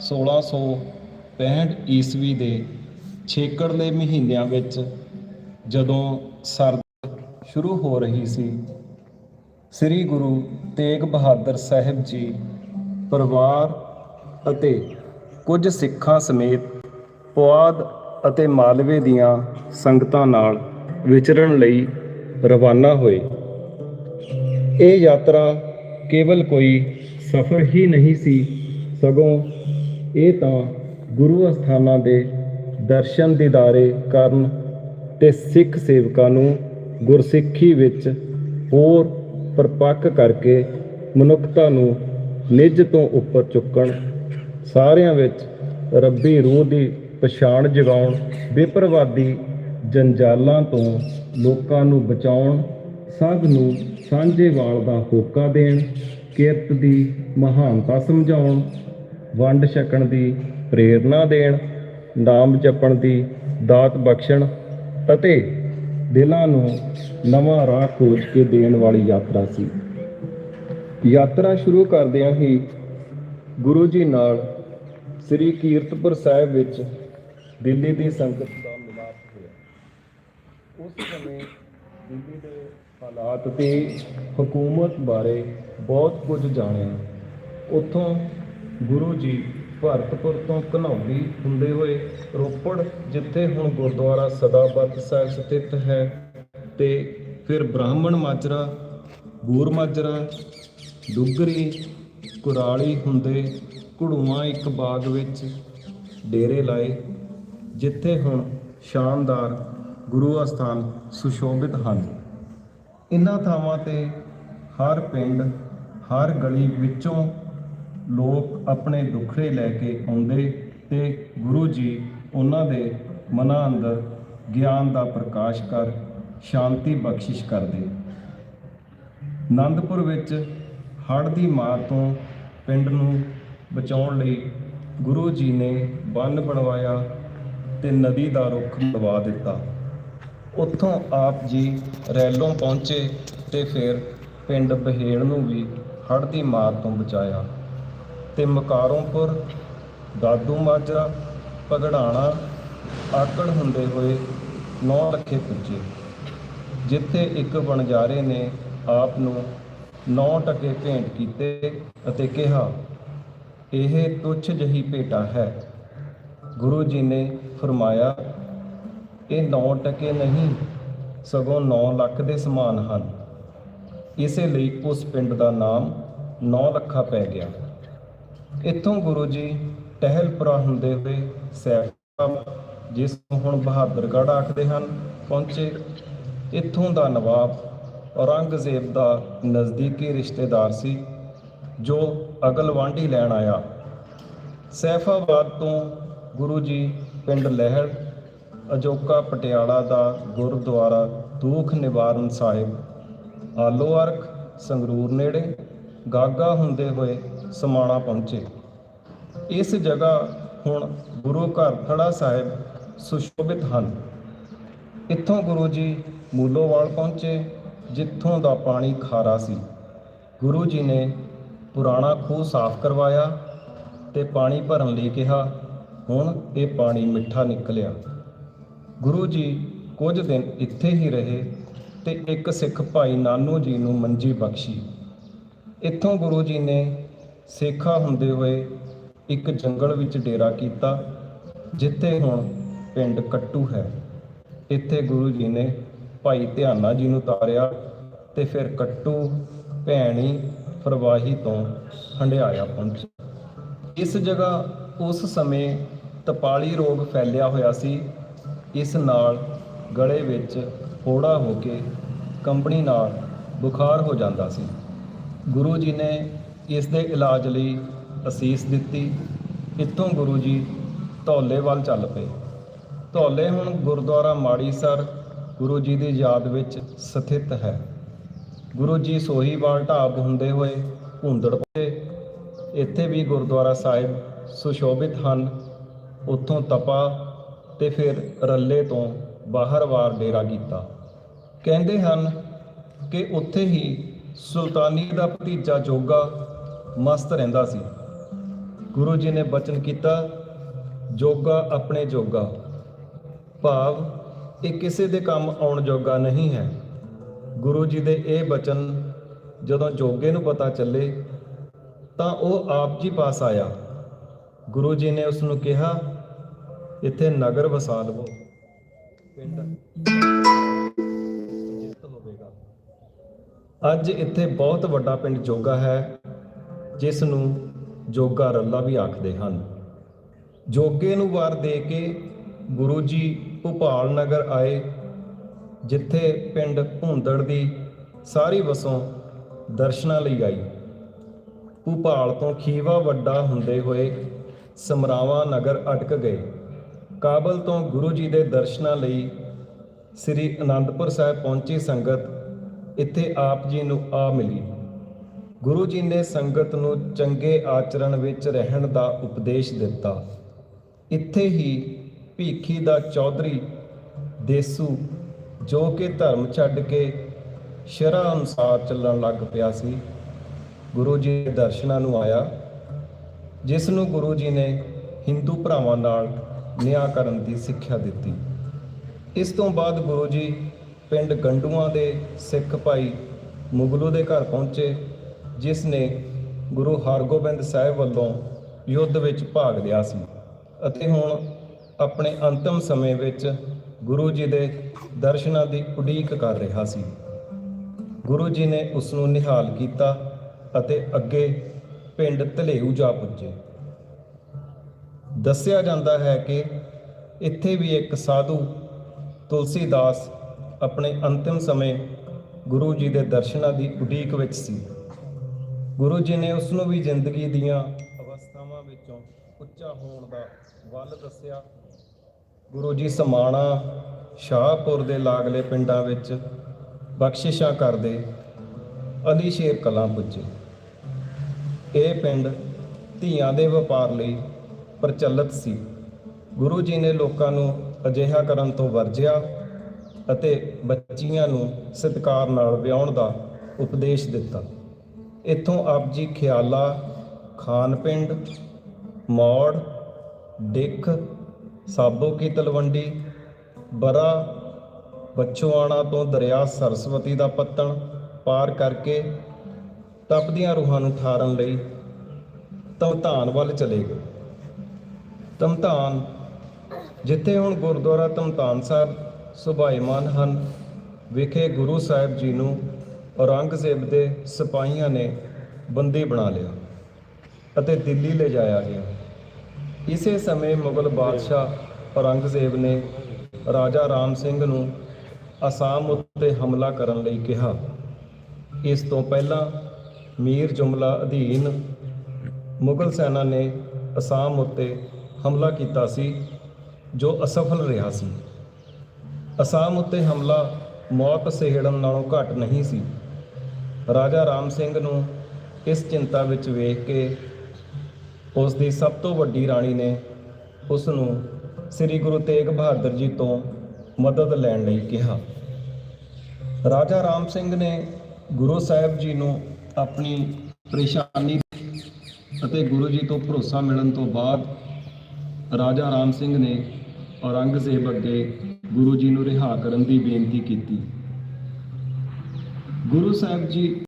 1665 ਈਸਵੀ ਦੇ ਛੇਕੜਲੇ ਮਹੀਨਿਆਂ ਵਿੱਚ ਜਦੋਂ ਸਰਦ ਸ਼ੁਰੂ ਹੋ ਰਹੀ ਸੀ, ਸ੍ਰੀ ਗੁਰੂ ਤੇਗ ਬਹਾਦਰ ਸਾਹਿਬ ਜੀ ਪਰਿਵਾਰ ਅਤੇ ਕੁਝ ਸਿੱਖਾਂ ਸਮੇਤ ਪੁਆਧ ਅਤੇ ਮਾਲਵੇ ਦੀਆਂ ਸੰਗਤਾਂ ਨਾਲ ਵਿਚਰਨ ਲਈ ਰਵਾਨਾ ਹੋਏ। ਇਹ ਯਾਤਰਾ ਕੇਵਲ ਕੋਈ ਸਫ਼ਰ ਹੀ ਨਹੀਂ ਸੀ, ਸਗੋਂ ਇਹ ਤਾਂ ਗੁਰੂ ਅਸਥਾਨਾਂ ਦੇ ਦਰਸ਼ਨ ਦੀਦਾਰੇ ਕਰਨ ਤੇ ਸਿੱਖ ਸੇਵਕਾਂ ਨੂੰ ਗੁਰਸਿੱਖੀ ਵਿੱਚ ਹੋਰ ਪਰਪੱਕ ਕਰਕੇ ਮਨੁੱਖਤਾ ਨੂੰ ਨਿੱਜ ਤੋਂ ਉੱਪਰ ਚੁੱਕਣ, ਸਾਰਿਆਂ ਵਿੱਚ ਰੱਬੀ ਰੂਹ ਦੀ ਪਛਾਣ ਜਗਾਉਣ, ਬੇਪਰਵਾਦੀ ਜੰਜਾਲਾਂ ਤੋਂ ਲੋਕਾਂ ਨੂੰ ਬਚਾਉਣ, ਸਭ ਨੂੰ ਸਾਂਝੇ ਵਾਲ ਦਾ ਹੋਕਾ ਦੇਣ, ਕਿਰਤ ਦੀ ਮਹਾਨਤਾ ਸਮਝਾਉਣ ਵੰਡ ਛਕਣ ਦੀ ਪ੍ਰੇਰਣਾ ਦੇਣ, ਨਾਮ ਜਪਣ ਦੀ ਦਾਤ ਬਖਸ਼ਣ ਅਤੇ ਦਿਲਾਂ ਨੂੰ ਨਵਾਂ ਰਾਹ ਖੋਜ ਕੇ ਦੇਣ ਵਾਲੀ ਯਾਤਰਾ ਸੀ। ਯਾਤਰਾ ਸ਼ੁਰੂ ਕਰਦਿਆਂ ਹੀ ਗੁਰੂ ਜੀ ਨਾਲ ਸ੍ਰੀ ਕੀਰਤਪੁਰ ਸਾਹਿਬ ਵਿੱਚ ਦਿੱਲੀ ਦੀ ਸੰਗਤ ਦਾ ਮਿਲਾਪ ਹੋਇਆ। ਉਸ ਸਮੇਂ ਦਿੱਲੀ ਦੇ ਹਾਲਾਤ ਤੇ ਹਕੂਮਤ ਬਾਰੇ ਬਹੁਤ ਕੁਝ ਜਾਣਿਆ। ਉੱਥੋਂ ਗੁਰੂ ਜੀ ਭਰਤਪੁਰ ਤੋਂ ਘਨੌਲੀ ਹੁੰਦੇ ਹੋਏ ਰੋਪੜ, ਜਿੱਥੇ ਹੁਣ ਗੁਰਦੁਆਰਾ ਸਦਾਬੱਤ ਸਾਹਿਬ ਸਥਿਤ ਹੈ ਤੇ ਫਿਰ ਬ੍ਰਾਹਮਣ ਮਾਜਰਾ, ਗੂਰ ਮਾਜਰਾ ਦੁੱਗਰੀ ਕੁਰਾਲੀ ਹੁੰਦੇ ਘੜੂਆਂ ਇੱਕ ਬਾਗ ਵਿੱਚ ਡੇਰੇ ਲਾਏ, ਜਿੱਥੇ ਹੁਣ ਸ਼ਾਨਦਾਰ ਗੁਰੂ ਅਸਥਾਨ ਸੁਸ਼ੋਭਿਤ ਹਨ। ਇਨ੍ਹਾਂ ਥਾਵਾਂ ਤੇ ਹਰ ਪਿੰਡ, ਹਰ ਗਲੀ ਵਿੱਚੋਂ ਲੋਕ ਆਪਣੇ ਦੁੱਖੜੇ ਲੈ ਕੇ ਆਉਂਦੇ ਤੇ ਗੁਰੂ ਜੀ ਉਹਨਾਂ ਦੇ ਮਨਾਂ ਅੰਦਰ ਗਿਆਨ ਦਾ ਪ੍ਰਕਾਸ਼ ਕਰ ਸ਼ਾਂਤੀ ਬਖਸ਼ਿਸ਼ ਕਰਦੇ। ਆਨੰਦਪੁਰ ਵਿੱਚ ਹੜ੍ਹ ਦੀ ਮਾਰ ਤੋਂ ਪਿੰਡ ਨੂੰ ਬਚਾਉਣ ਲਈ ਗੁਰੂ ਜੀ ਨੇ ਬੰਨ ਬਣਵਾਇਆ ਤੇ ਨਦੀ ਦਾ ਰੁੱਖ ਲਵਾ ਦਿੱਤਾ। ਉੱਥੋਂ ਆਪ ਜੀ ਰੈਲੋਂ ਪਹੁੰਚੇ ਤੇ ਫਿਰ ਪਿੰਡ ਬਹੇੜ ਨੂੰ ਵੀ ਹੜ੍ਹ ਦੀ ਮਾਰ ਤੋਂ ਬਚਾਇਆ। ਤੇ ਮਕਾਰੋਂਪੁਰ ਦਾਦੂ ਮਾਜਰਾ ਪਗੜਾਣਾ ਆਕੜ ਹੁੰਦੇ ਹੋਏ ਨੌ ਲੱਖੇ ਪੁੱਜੇ, ਜਿੱਥੇ ਇੱਕ ਵਣਜਾਰੇ ਨੇ ਆਪ ਨੂੰ ਨੌ ਟਕੇ ਭੇਂਟ ਕੀਤੇ ਅਤੇ ਕਿਹਾ, ਇਹ ਤੁੱਛ ਜਹੀ ਭੇਟਾ ਹੈ। ਗੁਰੂ ਜੀ ਨੇ ਫਰਮਾਇਆ, ਇਹ 9 ਟਕੇ ਨਹੀਂ, ਸਗੋਂ 9 ਲੱਖ ਦੇ ਸਮਾਨ ਹਨ। ਇਸੇ ਲਈ ਉਸ ਪਿੰਡ ਦਾ ਨਾਮ 9 ਲੱਖਾ ਪੈ ਗਿਆ। ਇੱਥੋਂ ਗੁਰੂ ਜੀ ਟਹਿਲਪੁਰਾ ਹੁੰਦੇ ਹੋਏ ਸੈਫ ਜਿਸ ਨੂੰ ਹੁਣ ਬਹਾਦਰਗੜ੍ਹ ਆਖਦੇ ਹਨ, ਪਹੁੰਚੇ। ਇੱਥੋਂ ਦਾ ਨਵਾਬ ਔਰੰਗਜ਼ੇਬ ਦਾ ਨਜ਼ਦੀਕੀ ਰਿਸ਼ਤੇਦਾਰ ਸੀ, ਜੋ ਅਗਲਵਾਂਢੀ ਲੈਣ ਆਇਆ। ਸੈਫਾਬਾਦ ਤੋਂ ਗੁਰੂ ਜੀ ਪਿੰਡ ਲਹਿਰ, ਅਜੋਕਾ ਪਟਿਆਲਾ ਦਾ ਗੁਰਦੁਆਰਾ ਦੂਖ ਨਿਵਾਰਨ ਸਾਹਿਬ, ਆਲੋ ਅਰਖ ਸੰਗਰੂਰ ਨੇੜੇ, ਗਾਗਾ ਹੁੰਦੇ ਹੋਏ ਸਮਾਣਾ ਪਹੁੰਚੇ। ਇਸ ਜਗ੍ਹਾ ਹੁਣ ਗੁਰੂ ਘਰ ਖੜਾ ਸਾਹਿਬ ਸੁਸ਼ੋਭਿਤ ਹਨ। ਇੱਥੋਂ ਗੁਰੂ ਜੀ ਮੂਲੋਵਾਲ ਪਹੁੰਚੇ, ਜਿੱਥੋਂ ਦਾ ਪਾਣੀ ਖਾਰਾ ਸੀ। ਗੁਰੂ ਜੀ ਨੇ ਪੁਰਾਣਾ ਖੂਹ ਸਾਫ਼ ਕਰਵਾਇਆ ਤੇ ਪਾਣੀ ਭਰਨ ਲਈ ਕਿਹਾ, ਹੁਣ ਇਹ ਪਾਣੀ ਮਿੱਠਾ ਨਿਕਲਿਆ। ਗੁਰੂ ਜੀ ਕੁਝ ਦਿਨ ਇੱਥੇ ਹੀ ਰਹੇ ਤੇ ਇੱਕ ਸਿੱਖ ਭਾਈ ਨਾਨੂ ਜੀ ਨੂੰ ਮੰਜੀ ਬਖਸ਼ੀ। ਇੱਥੋਂ ਗੁਰੂ ਜੀ ਨੇ ਸੇਖਾ ਹੁੰਦੇ ਹੋਏ ਇੱਕ ਜੰਗਲ ਵਿੱਚ ਡੇਰਾ ਕੀਤਾ, ਜਿੱਥੇ ਹੁਣ ਪਿੰਡ ਕੱਟੂ ਹੈ। ਇੱਥੇ ਗੁਰੂ ਜੀ ਨੇ ਭਾਈ ਧਿਆਨਾ ਜੀ ਨੂੰ ਉਤਾਰਿਆ ਤੇ ਫਿਰ ਕੱਟੂ ਭੈਣੀ ਫਰਵਾਹੀ ਤੋਂ ਹੰਡਿਆਇਆ ਪਹੁੰਚੇ। ਇਸ ਜਗ੍ਹਾ ਉਸ ਸਮੇਂ ਤਪਾਲੀ ਰੋਗ ਫੈਲਿਆ ਹੋਇਆ ਸੀ। ਇਸ ਨਾਲ ਗਲੇ ਵਿੱਚ ਫੋੜਾ ਹੋ ਕੇ ਕੰਬਣੀ ਨਾਲ ਬੁਖਾਰ ਹੋ ਜਾਂਦਾ ਸੀ। ਗੁਰੂ ਜੀ ਨੇ ਇਸ ਦੇ ਇਲਾਜ ਲਈ ਅਸੀਸ ਦਿੱਤੀ। ਇੱਥੋਂ ਗੁਰੂ ਜੀ ਧੌਲੇ ਵੱਲ ਚੱਲ ਪਏ। ਧੌਲੇ ਹੁਣ ਗੁਰਦੁਆਰਾ ਮਾੜੀ ਸਰ ਗੁਰੂ ਜੀ ਦੀ ਯਾਦ ਵਿੱਚ ਸਥਿਤ ਹੈ। ਗੁਰੂ ਜੀ ਸੋਹੀਵਾਲ ਢਾਬ ਹੁੰਦੇ ਹੋਏ ਭੁੰਦੜ ਪਹੁੰਚੇ ਇੱਥੇ ਵੀ ਗੁਰਦੁਆਰਾ ਸਾਹਿਬ ਸੁਸ਼ੋਭਿਤ ਹਨ। ਉੱਥੋਂ ਤਪਾ ਤੇ ਫਿਰ ਰੱਲੇ ਤੋਂ ਬਾਹਰਵਾਰ ਡੇਰਾ ਕੀਤਾ। ਕਹਿੰਦੇ ਹਨ ਕਿ ਉੱਥੇ ਹੀ ਸੁਲਤਾਨੀ ਦਾ ਭਤੀਜਾ ਜੋਗਾ ਮਸਤ ਰਹਿੰਦਾ ਸੀ। ਗੁਰੂ ਜੀ ਨੇ ਬਚਨ ਕੀਤਾ, ਜੋਗਾ ਆਪਣੇ ਜੋਗਾ। ਭਾਵ, ਇਹ ਕਿਸੇ ਦੇ ਕੰਮ ਆਉਣ ਜੋਗਾ ਨਹੀਂ ਹੈ। ਗੁਰੂ ਜੀ ਦੇ ਇਹ ਬਚਨ ਜਦੋਂ ਜੋਗੇ ਨੂੰ ਪਤਾ ਚੱਲੇ, ਤਾਂ ਉਹ ਆਪ ਜੀ ਪਾਸ ਆਇਆ। ਗੁਰੂ ਜੀ ਨੇ ਉਸ ਨੂੰ ਕਿਹਾ, ਇੱਥੇ ਨਗਰ ਵਸਾ ਲਵੋ। ਪਿੰਡ ਜਿੱਤ ਹੋਵੇਗਾ। ਅੱਜ ਇੱਥੇ ਬਹੁਤ ਵੱਡਾ ਪਿੰਡ ਜੋਗਾ ਹੈ। ਜਿਸ ਨੂੰ ਜੋਗਾ ਰੱਲਾ ਵੀ ਆਖਦੇ ਹਨ। ਜੋਗੇ ਨੂੰ ਵਾਰ ਦੇ ਕੇ ਗੁਰੂ ਜੀ ਭੋਪਾਲ ਨਗਰ ਆਏ, ਜਿੱਥੇ ਪਿੰਡ ਭੁੰਦੜ ਦੀ ਸਾਰੀ ਵਸੋਂ ਦਰਸ਼ਨਾਂ ਲਈ ਆਈ। ਭੋਪਾਲ ਤੋਂ ਖੀਵਾ ਵੱਡਾ ਹੁੰਦੇ ਹੋਏ ਸਮਰਾਵਾ ਨਗਰ ਅਟਕ ਗਏ। ਕਾਬਲ ਤੋਂ ਗੁਰੂ ਜੀ ਦੇ ਦਰਸ਼ਨਾਂ ਲਈ ਸ੍ਰੀ ਅਨੰਦਪੁਰ ਸਾਹਿਬ ਪਹੁੰਚੀ ਸੰਗਤ ਇੱਥੇ ਆਪ ਜੀ ਨੂੰ ਆ ਮਿਲੀ। ਗੁਰੂ ਜੀ ਨੇ ਸੰਗਤ ਨੂੰ ਚੰਗੇ ਆਚਰਣ ਵਿੱਚ ਰਹਿਣ ਦਾ ਉਪਦੇਸ਼ ਦਿੱਤਾ। ਇੱਥੇ ਹੀ ਭੀਖੀ ਦਾ ਚੌਧਰੀ ਦੇਸੂ, ਜੋ ਕਿ ਧਰਮ ਛੱਡ ਕੇ ਸ਼ਰਾ ਅਨੁਸਾਰ ਚੱਲਣ ਲੱਗ ਪਿਆ ਸੀ, ਗੁਰੂ ਜੀ ਦੇ ਦਰਸ਼ਨਾਂ ਨੂੰ ਆਇਆ, ਜਿਸ ਨੂੰ ਗੁਰੂ ਜੀ ਨੇ ਹਿੰਦੂ ਭਰਾਵਾਂ ਨਾਲ ਨਿਆਂ ਕਰਨ ਦੀ ਸਿੱਖਿਆ ਦਿੱਤੀ। ਇਸ ਤੋਂ ਬਾਅਦ ਗੁਰੂ ਜੀ ਪਿੰਡ ਗੰਡੂਆਂ ਦੇ ਸਿੱਖ ਭਾਈ ਮੁਗਲੂ ਦੇ ਘਰ ਪਹੁੰਚੇ। ਜਿਸ ਨੇ ਗੁਰੂ ਹਰਗੋਬਿੰਦ ਸਾਹਿਬ ਵੱਲੋਂ ਯੁੱਧ ਵਿੱਚ ਭਾਗ ਲਿਆ ਸੀ ਅਤੇ ਹੁਣ ਆਪਣੇ ਅੰਤਮ ਸਮੇਂ ਵਿੱਚ ਗੁਰੂ ਜੀ ਦੇ ਦਰਸ਼ਨਾਂ ਦੀ ਉਡੀਕ ਕਰ ਰਿਹਾ ਸੀ। ਗੁਰੂ ਜੀ ਨੇ ਉਸ ਨੂੰ ਨਿਹਾਲ ਕੀਤਾ ਅਤੇ ਅੱਗੇ ਪਿੰਡ ਧਲੇਊ ਜਾ ਪੁੱਜੇ। ਦੱਸਿਆ ਜਾਂਦਾ ਹੈ ਕਿ ਇੱਥੇ ਵੀ ਇੱਕ ਸਾਧੂ ਤੁਲਸੀਦਾਸ ਆਪਣੇ ਅੰਤਿਮ ਸਮੇਂ ਗੁਰੂ ਜੀ ਦੇ ਦਰਸ਼ਨਾਂ ਦੀ ਉਡੀਕ ਵਿੱਚ ਸੀ। ਗੁਰੂ ਜੀ ਨੇ ਉਸ ਨੂੰ ਵੀ ਜ਼ਿੰਦਗੀ ਦੀਆਂ ਅਵਸਥਾਵਾਂ ਵਿੱਚੋਂ ਉੱਚਾ ਹੋਣ ਦਾ ਵੱਲ ਦੱਸਿਆ। ਗੁਰੂ ਜੀ ਸਮਾਣਾ, ਸ਼ਾਹਪੁਰ ਦੇ ਲਾਗਲੇ ਪਿੰਡਾਂ ਵਿੱਚ ਬਖਸ਼ਿਸ਼ਾਂ ਕਰਦੇ ਅਲੀ ਸ਼ੇਰ ਕਲਾਂ ਪੁੱਜੇ। ਇਹ ਪਿੰਡ ਧੀਆਂ ਦੇ ਵਪਾਰ ਲਈ ਪ੍ਰਚਲਿਤ ਸੀ। ਗੁਰੂ ਜੀ ਨੇ ਲੋਕਾਂ ਨੂੰ ਅਜਿਹਾ ਕਰਨ ਤੋਂ ਵਰਜਿਆ ਅਤੇ ਬੱਚੀਆਂ ਨੂੰ ਸਤਿਕਾਰ ਨਾਲ ਵਿਆਹਣ ਦਾ ਉਪਦੇਸ਼ ਦਿੱਤਾ। ਇੱਥੋਂ ਆਪ ਜੀ ਖਿਆਲਾ ਖਾਨ ਪਿੰਡ ਮੌੜ, ਡਿੱਖ, ਸਾਬੋ ਕੀ ਤਲਵੰਡੀ, ਬਰਾ, ਬਚੋਆਣਾ ਤੋਂ ਦਰਿਆ ਸਰਸਵਤੀ ਦਾ ਪੱਤਣ ਪਾਰ ਕਰਕੇ ਤਪਦੀਆਂ ਰੂਹਾਂ ਨੂੰ ਠਾਰਨ ਲਈ ਤਮਤਾਨ ਵੱਲ ਚਲੇ ਗਏ। ਤਮਤਾਨ, ਜਿੱਥੇ ਹੁਣ ਗੁਰਦੁਆਰਾ ਤਮਤਾਨ ਸਾਹਿਬ ਸੁਭਾਈਮਾਨ ਹਨ, ਵਿਖੇ ਗੁਰੂ ਸਾਹਿਬ ਜੀ ਨੂੰ ਔਰੰਗਜ਼ੇਬ ਦੇ ਸਿਪਾਹੀਆਂ ਨੇ ਬੰਦੀ ਬਣਾ ਲਿਆ ਅਤੇ ਦਿੱਲੀ ਲਿਜਾਇਆ ਗਿਆ। ਇਸੇ ਸਮੇਂ ਮੁਗਲ ਬਾਦਸ਼ਾਹ ਔਰੰਗਜ਼ੇਬ ਨੇ ਰਾਜਾ ਰਾਮ ਸਿੰਘ ਨੂੰ ਅਸਾਮ ਉੱਤੇ ਹਮਲਾ ਕਰਨ ਲਈ ਕਿਹਾ। ਇਸ ਤੋਂ ਪਹਿਲਾਂ ਮੀਰ ਜੁਮਲਾ ਅਧੀਨ ਮੁਗਲ ਸੈਨਾ ਨੇ ਅਸਾਮ ਉੱਤੇ ਹਮਲਾ ਕੀਤਾ ਸੀ, ਜੋ ਅਸਫਲ ਰਿਹਾ ਸੀ। ਅਸਾਮ ਉੱਤੇ ਹਮਲਾ ਮੌਤ ਸਹਿੜਨ ਨਾਲੋਂ ਘੱਟ ਨਹੀਂ ਸੀ। ਰਾਜਾ ਰਾਮ ਸਿੰਘ ਨੂੰ ਇਸ ਚਿੰਤਾ ਵਿੱਚ ਵੇਖ ਕੇ ਉਸ ਦੀ ਸਭ ਤੋਂ ਵੱਡੀ ਰਾਣੀ ਨੇ ਉਸ ਨੂੰ ਸ੍ਰੀ ਗੁਰੂ ਤੇਗ ਬਹਾਦਰ ਜੀ ਤੋਂ ਮਦਦ ਲੈਣ ਲਈ ਕਿਹਾ। ਰਾਜਾ ਰਾਮ ਸਿੰਘ ਨੇ ਗੁਰੂ ਸਾਹਿਬ ਜੀ ਨੂੰ ਆਪਣੀ ਪਰੇਸ਼ਾਨੀ ਅਤੇ ਗੁਰੂ ਜੀ ਤੋਂ ਭਰੋਸਾ ਮਿਲਣ ਤੋਂ ਬਾਅਦ ਰਾਜਾ ਰਾਮ ਸਿੰਘ ਨੇ ਔਰੰਗਜ਼ੇਬ ਅੱਗੇ ਗੁਰੂ ਜੀ ਨੂੰ ਰਿਹਾ ਕਰਨ ਦੀ ਬੇਨਤੀ ਕੀਤੀ। ਗੁਰੂ ਸਾਹਿਬ ਜੀ